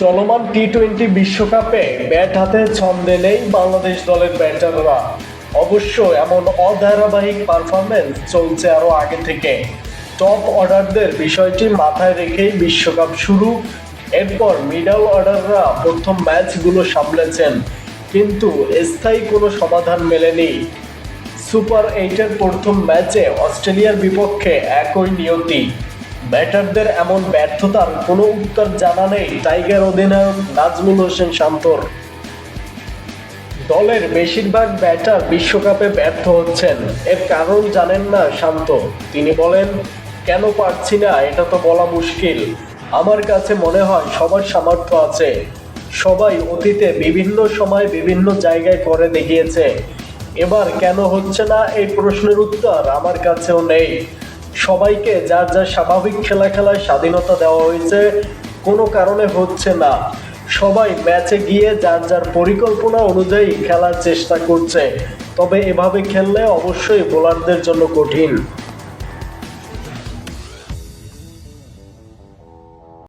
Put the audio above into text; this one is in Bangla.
চলমান টি টোয়েন্টি বিশ্বকাপে ব্যাট হাতে ছন্দে নেই বাংলাদেশ দলের ব্যাটাররা। অবশ্য এমন অধারাবাহিক পারফরমেন্স চলছে আরও আগে থেকে। টপ অর্ডারদের বিষয়টি মাথায় রেখেই বিশ্বকাপ শুরু। এরপর মিডল অর্ডাররা প্রথম ম্যাচগুলো সামলেছেন। কিন্তু স্থায়ী কোনো সমাধান মেলেনি। সুপার এইটের প্রথম ম্যাচে অস্ট্রেলিয়ার বিপক্ষে একই নিয়তি। ব্যাটারদের এমন ব্যর্থতার কোনো উত্তর জানা নেই। টাইগার অধিনায়ক নাজমুল হোসেন শান্তর। দলের বেশিরভাগ ব্যাটার বিশ্বকাপে ব্যর্থ হচ্ছেন। এর কারণ জানেন না শান্ত। তিনি বলেন, কেন পারছি না? এটা তো বলা মুশকিল। আমার কাছে মনে হয় সবার সামর্থ্য আছে। সবাই অতীতে বিভিন্ন সময় বিভিন্ন জায়গায় করে দেখিয়েছে। এবার কেন হচ্ছে না? এই প্রশ্নের উত্তর আমার কাছেও নেই। সবাইকে যার যার স্বাভাবিক খেলা খেলায় স্বাধীনতা দেওয়া হয়েছে, কোনো কারণে হচ্ছে না। সবাই ম্যাচে গিয়ে যার যার পরিকল্পনা অনুযায়ী খেলার চেষ্টা করছে। তবে এভাবে খেললে অবশ্যই বোলারদের জন্য কঠিন।